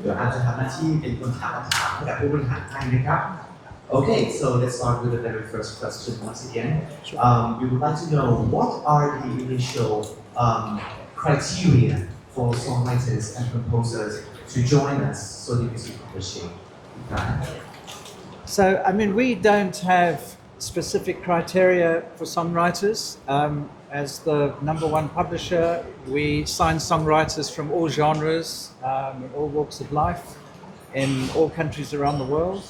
เดี๋ยวอาจจะทำหน้าที่เป็นคนถามคำถามให้กับผู้บริหารให้นะครับ Okay, so let's start with the very first question once again. Um, we would like to know what are the initial um, criteria for songwriters and composers to join us so the music publishing. Right? So, I mean, we don't have specific criteria for songwriters. Um, as the number one publisher, we sign songwriters from all genres, um, all walks of life, in all countries around the world.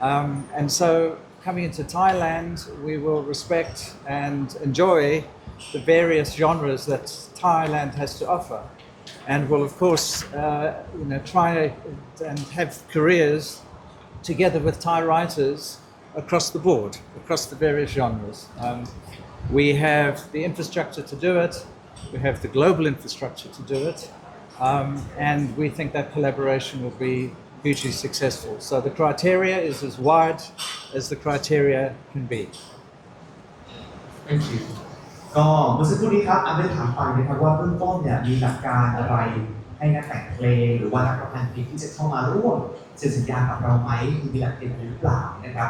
Um, and so, coming into Thailand, we will respect and enjoy the various genres that Thailand has to offer. And will, of course, uh, you know, try and have careers together with Thai writers across the board, across the various genres. Um, we have the infrastructure to do it, we have the global infrastructure to do it, um, and we think that collaboration will be hugely successful. So the criteria is as wide as the criteria can be. Thank you ก็เมื่อสักครู่นี้ครับอันได้ถามไปนะครับว่าเบื้องต้นเนี่ยมีหลักการอะไรให้นักแต่งเพลงหรือว่านักประพันธ์เพลงที่จะเข้ามาร่วมเซ็นสัญญากับเราไหมมีหลักเกณฑ์หรือเปล่านะครับ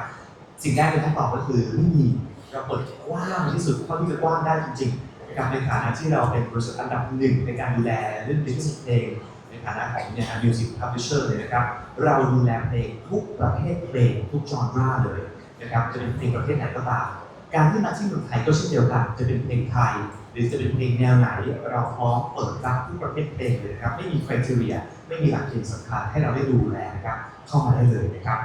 สิ่งแรกที่ต้องตอบก็คือไม่มีเราเปิดกว้างที่สุดเท่าที่จะกว้างได้จริงๆนะครับในฐานะที่เราเป็นบริษัทอันดับหนึ่งในการดูแลเรื่องลิขสิทธิ์เพลงในฐานะของเนี่ยมิวสิกพับลิเชอร์เลยนะครับ เราดูแลเพลงทุกประเภทเพลงทุกจอนราเลยนะครับจะเป็นเพลงประเภทไหนก็ตามการที่มาที่เมืองไทยก็เช่นเดียวกัน จะเป็นเพลงไทย หรือจะเป็นเพลงแนวไหน เราพร้อมเปิดรับทุกประเภทเพลงเลยนะครับ ไม่มี criteria ไม่มีหลักเกณฑ์สำคัญให้เราได้ดูแลนะครับ เข้ามาได้เลยนะครับ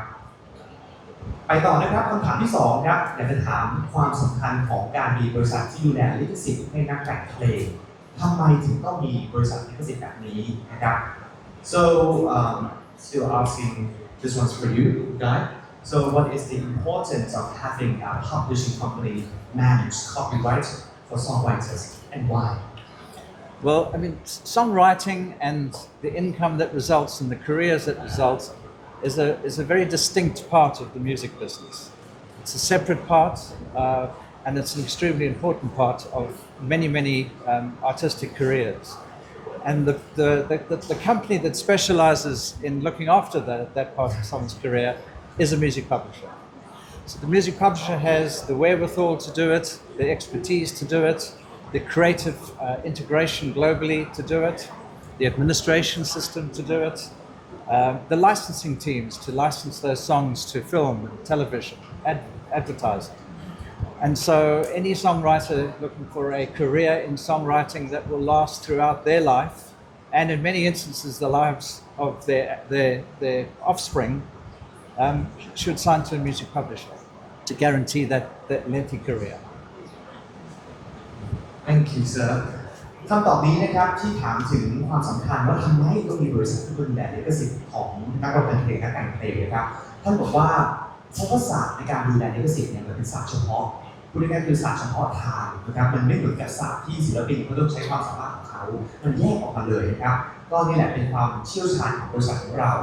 ไปต่อนะครับคำถามที่สองครับอยากจะถามความสำคัญของการมีบริษัทที่ดูแลลิขสิทธิ์ให้นักแต่งเพลงทำไมถึงต้องมีบริษัทลิขสิทธิ์แบบนี้นะครับ so um, still asking this one's for you guy so what is the importance of having a publishing company manage copyright for songwriters and why Well, I mean, s- songwriting and the income that results and the careers that result is a, is a very distinct part of the music business. It's a separate part, uh, and it's an extremely important part of many, many um, artistic careers. And the, the, the, the, company that specializes in looking after that, that part of someone's career is a music publisher. So the music publisher has the wherewithal to do it, the expertise to do it, the creative uh, integration globally to do it, the administration system to do it, um, the licensing teams to license those songs to film, and television, ad- advertising. And so, any songwriter looking for a career in songwriting that will last throughout their life, and in many instances, the lives of their, their, their offspring, um, should sign to a music publisher to guarantee that, that lengthy career. Thank you sir คำตอบนี้นะครับที่ถามถึงความสำคัญว่าทำไมต้องมีบริษัทที่ดูแลลิขสิทธิ์ของนักร้องเพลงนักแต่งเพลงนะครับท่านบอกว่าเพราะว่าศาสตร์ในการดูแลลิขสิทธิ์เนี่ยมันเป็นศาสตร์เฉพาะพูดง่ายๆคือศาสตร์เฉพาะทางนะครับมันไม่เหมือนกับศาสตร์ที่ศิลปินเขาต้องใช้ความสามารถของเขา มันแยกออกมาเลยนะครับก็นี่แหละเป็นความเชี่ยวชาญของบริษัทของเรา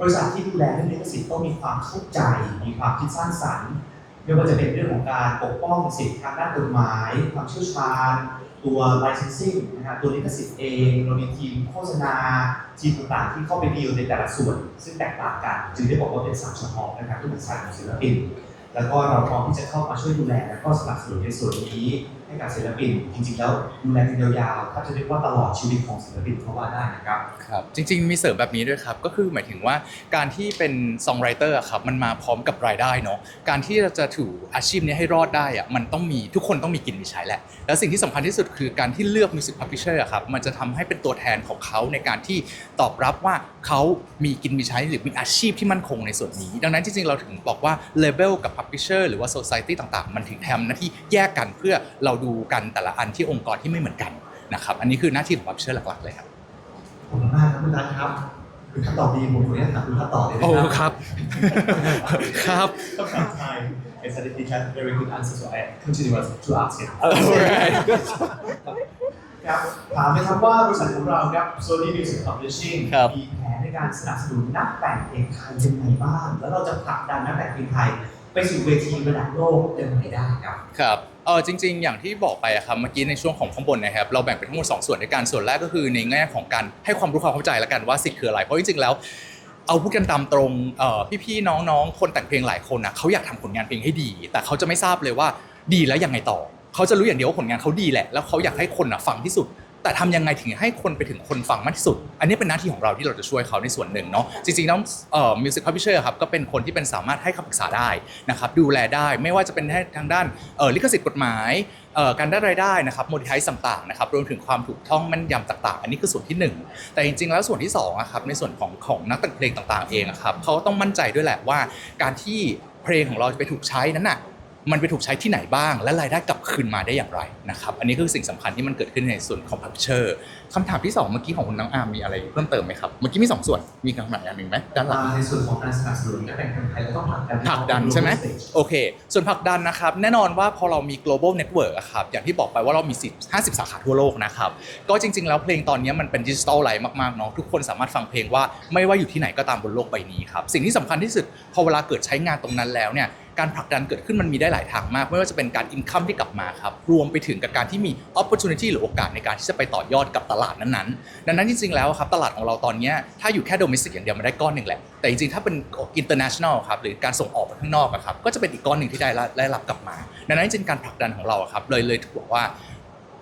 บริษัทที่ดูแลเรื่องลิขสิทธิ์ต้องมีความเข้าใจ มีความคิดสร้างสรรค์ไม่ว่าจะเป็นเรื่องของการปกป้องสิทธิทางด้านกฎหมาย ความเชี่ยวชาญ ตัว licensing นะครับตัวลิขสิทธิ์เองเรามีทีมโฆษณาทีมต่างๆ ที่เข้าไปดีลในแต่ละส่วน ซึ่งแตกต่างกันจึงได้บอกว่าเป็นสามเฉพาะนะครับที่เป็นสายของศิลปินแล้วก็เราพร้อมที่จะเข้ามาช่วยดูแลและก็สนับสนุนในส่วนนี้ ให้กับศิลปิน จริงๆ แล้วดูแลกันยาวๆถ้าจะเรียกว่าตลอดชีวิตของศิลปินเขาว่าได้นะครับครับ จริง ๆ มีเสริมแบบนี้ด้วยครับ ก็คือหมายถึงว่าการที่เป็นซองไรเตอร์ครับมันมาพร้อมกับรายได้เนาะการที่เราจะถืออาชีพนี้ให้รอดได้อะมันต้องมีทุกคนต้องมีกินมีใช้แหละ แล้วสิ่งที่สำคัญที่สุดคือการที่เลือกมิวสิกพับลิเชอร์ครับมันจะทำให้เป็นตัวแทนของเขาในการที่ตอบรับว่าเขามีกินมีใช้หรือมีอาชีพที่มั่นคงในส่วนนี้ ดังนั้นจริงๆเราถึงบอกว่าเลเวลกับพับลิเชอร์หรือว่าโซซ i ตี้ต่างๆ มันถึงทำหน้าที่แยกกันเพื่อเราดูกันแต่ละอันที่องค์กรที่ไม่เหมือนกันนะครับอันนี้คือหน้าที่ของพับลิเชอร์หลักๆเลยครับขอบคุณมากครับคุณนัทครับคือคำตอบดีผมขออนุญาตถามคุณทัศน์ต่อเลยนะโอ้ครับครับครับคำถามไทย I said he had very good answer so I continue to ask him Alright ครับถามนะครับว่าบริษัทของเราครับ Sony Music Publishing ครับ มีแผนในการสนับสนุนนักแต่งเพลงไทยยังไงบ้าง แล้วเราจะผลักดันนักแต่งเพลงไทย ไปสู่เวทีระดับโลกยังไงได้ครับ ครับ เออจริง ๆ อย่างที่บอกไปอะครับเมื่อกี้ในช่วงของข้างบนนะครับเราแบ่งเป็นทั้งหมดสองส่วนด้วยกันส่วนแรกก็คือในแง่ของการให้ความรู้ความเข้าใจแล้วกันว่าสิทธิ์คืออะไรเพราะจริงๆแล้วเอาพูดกันตามตรงพี่ๆน้องๆ คนแต่งเพลงหลายคนนะเขาอยากทำผลงานเพลงให้ดี แต่เขาจะไม่ทราบเลยว่าดีแล้วยังไงต่อ เขาจะรู้อย่างเดียวว่าผลงานเขาดีแหละ แล้วเขาอยากให้คนอะฟังที่สุด แต่ทำยังไงถึงให้คนไปถึงคนฟังมากที่สุด อันนี้เป็นหน้าที่ของเราที่เราจะช่วยเขาในส่วนหนึ่งเนาะจริงๆแล้วเอ่อมิวสิกพับพิเชอร์ครับก็เป็นคนที่เป็นสามารถให้คำปรึกษาได้นะครับดูแลได้ไม่ว่าจะเป็นทางด้านเอ่อลิขสิทธิ์กฎหมายเอ่อการได้รายได้นะครับโมดิไทส์ต่างๆนะครับรวมถึงความถูกต้องแม่นยำต่างๆ อันนี้คือส่วนที่หนึ่งแต่จริงๆ แล้วส่วนที่2อะครับในส่วนของของนักแต่งเพลงต่างๆเองอะครับเขาต้องมั่นใจด้วยแหละว่าการที่เพลงของเราจะไปถูกใช้นั้นน่ะ มันไปถูกใช้ที่ไหนบ้าง และรายได้กลับคืนมาได้อย่างไรนะครับ อันนี้คือสิ่งสำคัญที่มันเกิดขึ้นในส่วนของ publisher คำถามที่ 2 เมื่อกี้ของคุณน้องอาร์มมีอะไรเพิ่มเติมไหมครับ เมื่อกี้มี 2 ส่วน มีคำถามอย่างหนึ่งไหมด้านหลังมาในส่วนของการสนับสนุนนักแต่งเพลงไทยแล้วก็ผลักดันผลักดันใช่ไหมโอเค ส่วนผลักดันนะครับ แน่นอนว่าพอเรามี global network อะครับ อย่างที่บอกไปว่าเรามี10 50 สาขาทั่วโลกนะครับ ก็จริง ๆ แล้วเพลงตอนนี้มันเป็นดิจิทัลไลฟ์มากๆเนาะ ทุกคนสามารถฟังเพลงว่าไม่ว่าอยู่ที่ไหนก็ตามบนโลกใบนี้ครับ สิ่งที่สำคัญที่สุดพอเวลาเกิดใช้งานตรงนั้นแล้วเนี่ย การผลักดันเกิดขึ้นมันมีได้หลายทางมาก ไม่ว่าจะเป็นการอินคัมที่กลับมาครับ รวมไปถึงกับการที่มี opportunity หรือโอกาสในการที่จะไปต่อยอดกับตลาดนั้นๆ ดังนั้นจริงๆแล้วครับตลาดของเราตอนนี้ถ้าอยู่แค่ domestic อย่างเดียวมันได้ก้อนหนึ่งแหละ แต่จริงๆถ้าเป็น international ครับหรือการส่งออกไปข้างนอกครับก็จะเป็นอีกก้อนหนึ่งที่ได้รับได้รับกลับมา ดังนั้นจริงๆการผลักดันของเราครับเลยเลยถูกบอว่า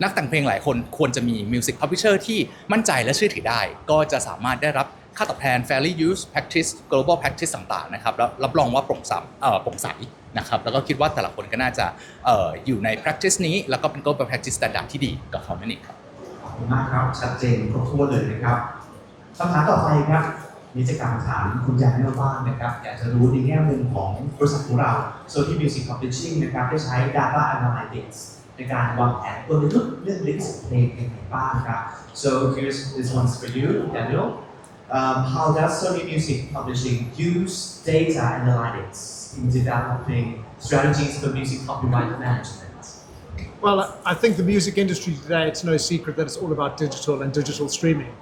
นักแต่งเพลงหลายคนควรจะมี Music Publisher ที่มั่นใจและเชื่อถือได้ ก็จะสามารถได้รับ ค่าตอบแทน Fairly Use Practice Global Practice ต่างๆนะครับแล้วรับรองว่าโปร่งใสโปร่งใสนะครับแล้วก็คิดว่าแต่ละคนก็น่าจะอออยู่ใน practice นี้ แล้วก็เป็น global practice standard ที่ดีกับเขานั่นเองครับขอบคุณมากครับชัดเจนครบถ้วนเลยนะครับคำถามต่อไปครับนี่จะการถามคุณยายแม่บ้านนะครับอยากจะรู้ในแง่มุมของบริษัทของเรา s o t i Music Publishing นะครับได้ใช้ Data Analytics ในการวางแผนกลยุทธ์เรื่องลิขสิทธิ์เพลงยังไงบ้างครับ so here's this one's for you Daniel um, how does Sony Music Publishing use data analytics in developing strategies for music copyright management Well, I think the music industry today, it's no secret that it's all about digital and digital streaming.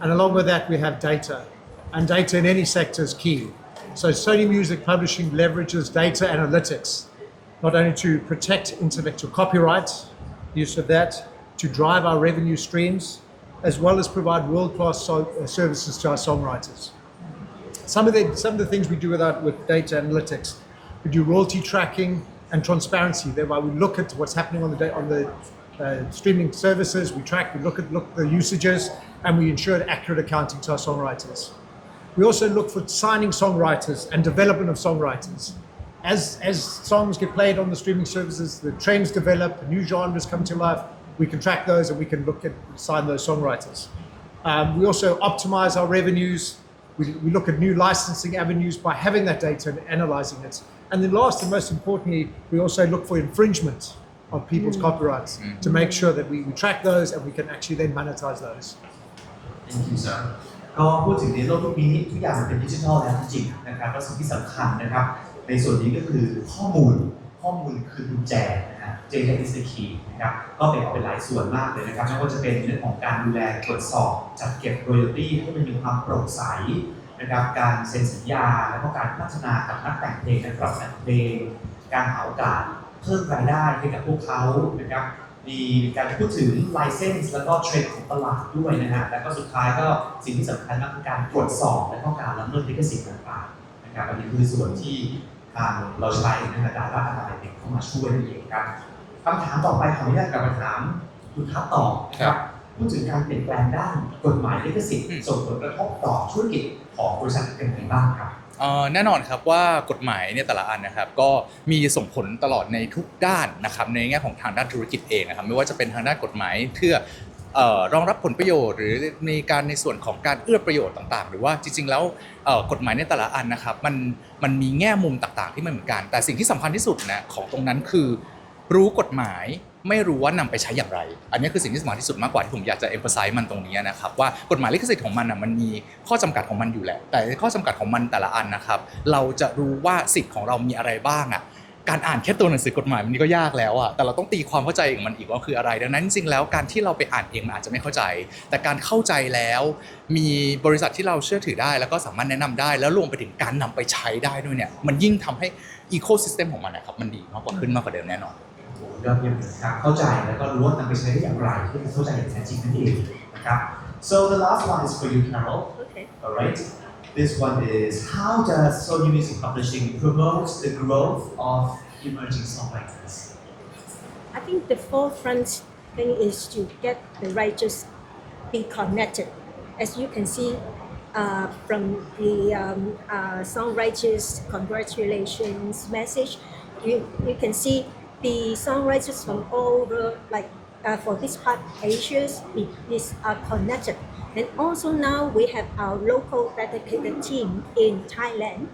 And along with that, we have data. And data in any sector is key. So Sony Music Publishing leverages data analytics, not only to protect intellectual copyright, use of that, to drive our revenue streams, as well as provide world-class so- uh, services to our songwriters. Some of the some of the things we do with our, with data analytics, we do royalty tracking and transparency. Thereby, we look at what's happening on the on the uh, streaming services. We track, we look at look at the usages, and we ensure accurate accounting to our songwriters. We also look for signing songwriters and development of songwriters. As as songs get played on the streaming services, the trends develop, new genres come to life We can track those, and we can look at sign those songwriters. Um, we also optimize our revenues. We, we look at new licensing avenues by having that data and analyzing it. And then last and most importantly, we also look for infringement of people's copyrights to make sure that we, we track those and we can actually then monetize those. Thank you sir ก็พูดถึงในโลกยุคนี้ทุกอย่างมันเป็นดิจิทัลแล้วจริงๆนะครับและสิ่งที่สำคัญนะครับ ในส่วนนี้ก็คือข้อมูลข้อมูลคือกุญแจ นะฮะ data is the key นะครับก็แบ่งออกเป็นหลายส่วนมากเลยนะครับไม่ว่าจะเป็นเรื่องของการดูแลตรวจสอบจัดเก็บ royalty ให้มันมีความโปร่งใสนะครับการเซ็นสัญญา แล้วก็การพัฒนากับนักแต่งเพลงนักร้องแต่งเพลง การหาโอกาสเพิ่มรายได้ให้กับพวกเขานะครับมีการพูดถึง license แล้วก็เทรนด์ของตลาดด้วยนะฮะแล้วก็สุดท้ายก็สิ่งที่สำคัญมากคือการตรวจสอบและก็การละเมิดลิขสิทธิ์ต่างๆนะครับอันนี้คือส่วนที่ ทางเราใช้นะฮะ data analytics เข้ามาช่วยนั่นเองครับคำถามต่อไปขออนุญาตกลับมาถามคุณทัศน์ต่อนะครับพูดถึงการเปลี่ยนแปลงด้านกฎหมายลิขสิทธิ์อืมส่งผลกระทบต่อธุรกิจของบริษัทเป็นยังไงบ้างครับเอ่อแน่นอนครับว่ากฎหมายเนี่ยแต่ละอันนะครับก็มีส่งผลตลอดในทุกด้านนะครับในแง่ของทางด้านธุรกิจเองนะครับไม่ว่าจะเป็นทางด้านกฎหมายเพื่อเอ่อ รองรับผลประโยชน์ หรือในการในส่วนของการเอื้อประโยชน์ต่าง ๆ หรือว่าจริง ๆ แล้วกฎหมายในแต่ละอันนะครับมันมันมีแง่มุมต่างๆ ที่ไม่เหมือนกัน แต่สิ่งที่สำคัญที่สุดนะของตรงนั้นคือรู้กฎหมายไม่รู้ว่านำไปใช้อย่างไร อันนี้คือสิ่งที่สำคัญที่สุดมากกว่าที่ผมอยากจะ emphasize มันตรงนี้นะครับว่ากฎหมายลิขสิทธิ์ของมันอะมันมีข้อจำกัดของมันอยู่แหละ แต่ข้อจำกัดของมันแต่ละอันนะครับ เราจะรู้ว่าสิทธิ์ของเรามีอะไรบ้างอะ การอ่านแค่ตัวหนังสือกฎหมายมันก็ยากแล้วอะแต่เราต้องตีความเข้าใจของมันอีกว่าคืออะไร ดังนั้นจริงๆแล้วการที่เราไปอ่านเองมันอาจจะไม่เข้าใจ แต่การเข้าใจแล้ว มีบริษัทที่เราเชื่อถือได้ แล้วก็สามารถแนะนำได้ แล้วรวมไปถึงการนำไปใช้ได้ด้วยเนี่ย มันยิ่งทำให้ ecosystem ของมันนะครับมันดีมากกว่าขึ้นมากกว่าเดิมแน่นอนคยอดเยี่ยมเลยครับเข้าใจแล้วก็รู้ว่านำไปใช้ได้อย่างไรเพื่อให้เข้าใจอย่างแท้จริงนั่นเองนะครับ so the last one is for you Carol Okay. alright this one is how does Sony Music Publishing promote the growth of emerging songwriters I think the forefront thing is to get the writers be connected. As you can see uh, from the um, uh, songwriters congratulations message, you, you can see the songwriters from all over, like uh, for this part, Asia is, are connected. And also now we have our local dedicated team in Thailand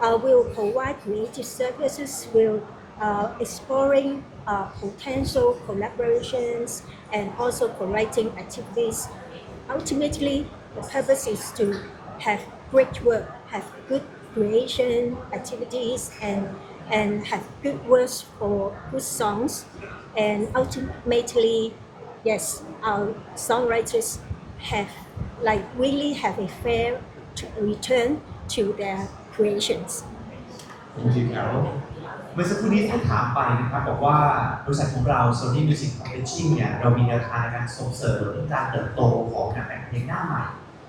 uh, will provide creative services, will uh, exploring uh, potential collaborations and also co-writing activities. Ultimately, the purpose is to have great work, have good creation activities, and and have good words for good songs, and ultimately, yes, our songwriters have like really have a fair t- return to their creations. Thank you Carol เมื่อสักครู่นี้ที่ถามไปนะครับบอกว่าบริษัทของเรา Sony Music Publishing เนี่ยเรามีแนวทางในการส่งเสริมการเติบโตของนักแต่งเพลงหน้าใหม่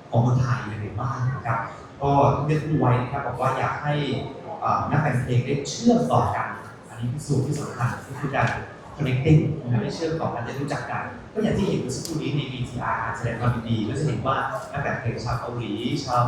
ของคนไทยอย่างไรบ้างนะครับ ก็ที่ได้พูดไว้นะครับบอกว่าอยากให้อ่อนักแต่งเพลงได้เชื่อมต่อกัน อันนี้เป็นส่วนที่สำคัญก็คือการ connecting นะครับได้เชื่อมต่อกันได้รู้จักกัน ก็อย่างที่เห็นเมื่อสักครู่นี้ใน BTR แสดงความดีก็จะเห็นว่านักแต่งเพลงชาวเกาหลีชาว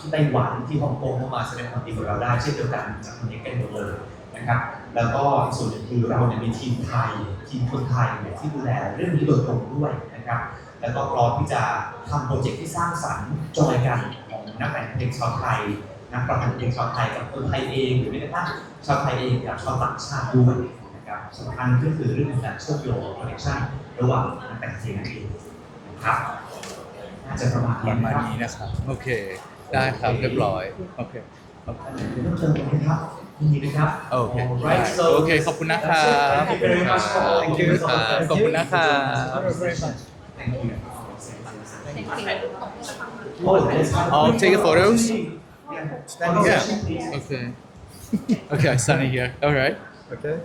ที่ไต้หวันที่ฮ่องกงเข้ามาแสดงความดีกับเราได้เช่นเดียวกันจากคนนี้กันหมดเลยนะครับ แล้วก็ส่วนหนึ่งคือเราเนี่ยมีทีมไทยทีมคนไทยเนี่ยที่ดูแลเรื่องนี้โดยตรงด้วยนะครับ แล้วก็พร้อมที่จะทำโปรเจกต์ที่สร้างสรรค์จอยกันของนักแต่งเพลงชาวไทยนักประพันธ์เพลงชาวไทยกับคนไทยเองหรือแม้กระทั่งชาวไทยเองกับชาวต่างชาติด้วย สำคัญก็คือเรื่องของการเชื่อมโยงคอนเนคชั่นระหว่างนักแต่งเพลงนั่นเองนะครับน่าจะประมาณปนี้ระมาณนะครับนี้นะครับ โอเค ได้ครับ เรียบร้อย โอเคเริ่มเชิญเลยนะครับยินดีนะครับ โอเค Alright, so โอเค ขอบคุณนะครับ Thank you very much for all ขอบคุณครับ ขอบคุณนะครับ Thank you. Thank you. Oh, let's have- I'll take photos. Yeah. Stand Photo here. session, please. Okay. okay, I stand here. All right. Okay.